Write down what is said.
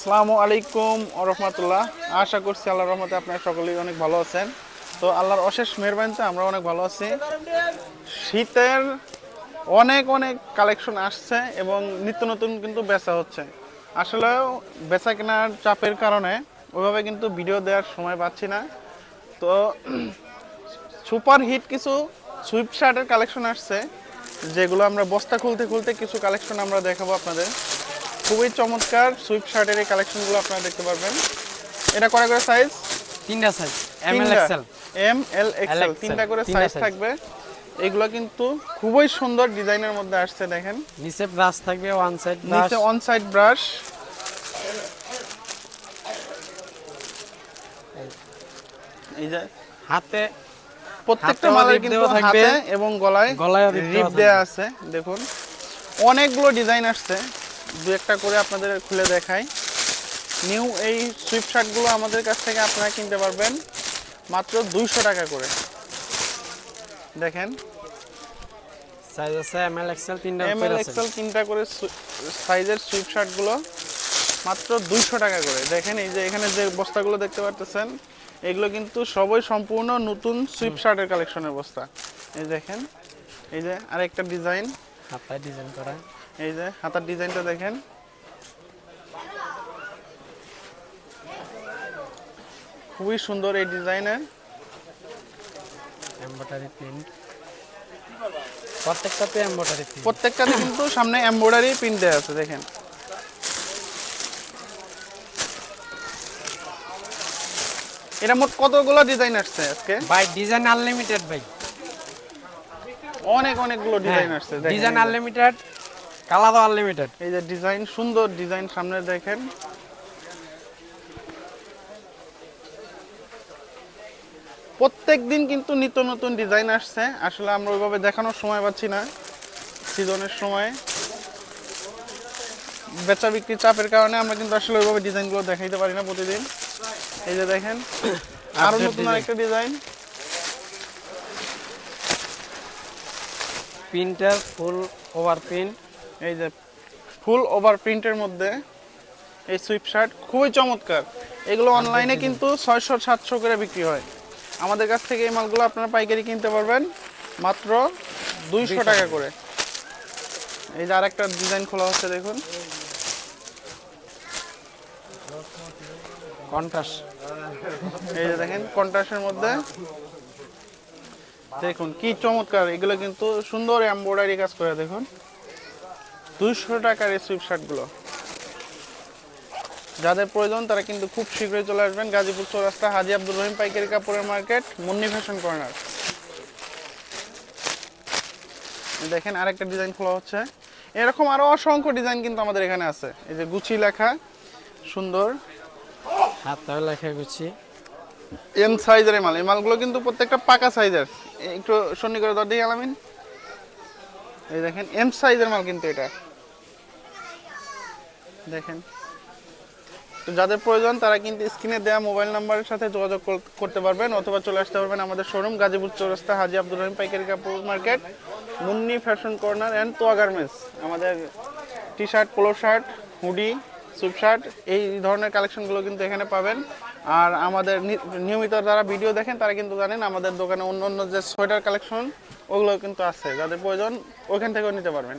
আসসালামু আলাইকুম রহমতুল্লাহ। আশা করছি আল্লাহর রহমতে আপনারা সকলেই অনেক ভালো আছেন। তো আল্লাহর অশেষ মেহরবানিতে আমরা অনেক ভালো আছি। শীতের অনেক অনেক কালেকশন আসছে এবং নিত্য নতুন কিন্তু বেচা হচ্ছে। আসলে বেচা কেনার চাপের কারণে ওইভাবে কিন্তু ভিডিও দেওয়ার সময় পাচ্ছি না। তো সুপার হিট কিছু সুইপ শার্টের কালেকশন আসছে, যেগুলো আমরা বস্তা খুলতে খুলতে কিছু কালেকশন আমরা দেখাবো আপনাদের। খুবই চমৎকার সুইপ শার্টের এই কালেকশনগুলো আপনারা দেখতে পারবেন। এটা করা করে সাইজ তিনটা size M L XL M L XL XL, তিনটা করে সাইজ থাকবে। এগুলো কিন্তু খুবই সুন্দর ডিজাইনের মধ্যে আসছে দেখেন। নিচে ব্রাশ থাকবে ওয়ান সাইড নিচে অন সাইড ব্রাশ এই যে হাতে প্রত্যেকটা মালের কিন্তু থাকবে। এবং গলায় গলায় রিপ দেওয়া আছে দেখুন। অনেকগুলো ডিজাইন আসছে। দু একটা করে আপনাদের খুলে দেখাই। নিউ এই সুইপ শার্টগুলো আমাদের কাছ থেকে আপনারা কিনতে পারবেন মাত্র দুইশো টাকা করে। দেখেন। সাইজ আছে এম এল এক্সেল তিনটা এম এল এক্সেল তিনটা করে সাইজের সুইপ শার্টগুলো মাত্র দুইশো টাকা করে। দেখেন এই যে এখানে যে বস্তাগুলো দেখতে পারতেছেন এগুলো কিন্তু সবই সম্পূর্ণ নতুন সুইপ শার্টের কালেকশনের বস্তা। এই দেখেন এই যে আরেকটা ডিজাইন হাতায় ডিজাইন করা। এই যে হাতার ডিজাইনটা দেখেন। খুবই সুন্দর এই ডিজাইনের। এমব্রয়ডারি প্রিন্ট প্রত্যেকটাতে এমব্রয়ডারি প্রিন্ট প্রত্যেকটাতে কিন্তু সামনে এমব্রয়ডারি প্রিন্ট দেওয়া আছে দেখেন। এটা মোট কতগুলো ডিজাইন আসছে আজকে? ভাই ডিজাইন আনলিমিটেড ভাই। অনেক অনেকগুলো ডিজাইন আসছে ডিজাইন আনলিমিটেড কালারও আনলিমিটেড এই যে ডিজাইন সুন্দর ডিজাইন সামনে দেখেন। প্রত্যেক দিন কিন্তু নিত্য নতুন ডিজাইন আসছে। আসলে আমরা ওইভাবে দেখানোর সময় পাচ্ছি না সিজনের সময়। বেচা বিক্রি চাপের কারণে আমরা কিন্তু আসলে ওইভাবে ডিজাইনগুলো দেখাইতে পারি না প্রতিদিন। এই যে দেখেন আরও Update নতুন। আরেকটা design. Printer full over print এই যে ফুল ওভার প্রিন্টের মধ্যে এই সুইপ শার্ট খুবই চমৎকার। এগুলো অনলাইনে কিন্তু ছয়শো সাতশো করে বিক্রি হয়। আমাদের কাছ থেকে এই মালগুলো আপনারা পাইকারি কিনতে পারবেন মাত্র দুইশো টাকা করে। এই যে আরেকটা ডিজাইন খোলা হচ্ছে দেখুন। কন্ট্রাস্ট। এই যে দেখেন কন্ট্রাস্টের মধ্যে। দেখুন কি চমৎকার। এগুলো কিন্তু সুন্দর এমব্রয়ডারি কাজ করে দেখুন। দুইশো টাকার এই সুইপ শার্টগুলো যাদের প্রয়োজন তারা কিন্তু খুব শীঘ্রই চলে আসবেন গাজীপুর চৌরাস্তা হাজি আব্দুর রহিম পাইকারি কাপড়ের মার্কেট মুন্নি ফ্যাশন কর্নার দেখেন আরেকটা ডিজাইন খোলা হচ্ছে। এরকম আরও অসংখ্য ডিজাইন কিন্তু আমাদের এখানে আছে। এই যে গুচি লেখা সুন্দর। হাতায় লেখা গুছি এম সাইজের মাল। এই মালগুলো কিন্তু প্রত্যেকটা পাকা সাইজের একটু সন্নি করে দর দিয়ে আলামিন। এই দেখেন এম সাইজের মাল কিন্তু এটা। দেখেন। তো যাদের প্রয়োজন, তারা কিন্তু স্ক্রিনে দেওয়া মোবাইল নাম্বারের সাথে যোগাযোগ করতে পারবেন অথবা চলে আসতে পারবেন আমাদের শোরুম, গাজীপুর চৌরাস্তা, হাজি আব্দুর রহিম পাইকারি কাপড় market, Munni fashion corner and Toya garments. আমাদের T shirt polo shirt hoodie sweatshirt এই ধরনের কালেকশনগুলো কিন্তু এখানে পাবেন। আর আমাদের নিয়মিত যারা ভিডিও দেখেন, তারা কিন্তু জানেন আমাদের দোকানে অন্য অন্য যে সোয়েটার কালেকশন ওগুলো কিন্তু আছে। যাদের প্রয়োজন, ওইখান থেকেও নিতে পারবেন।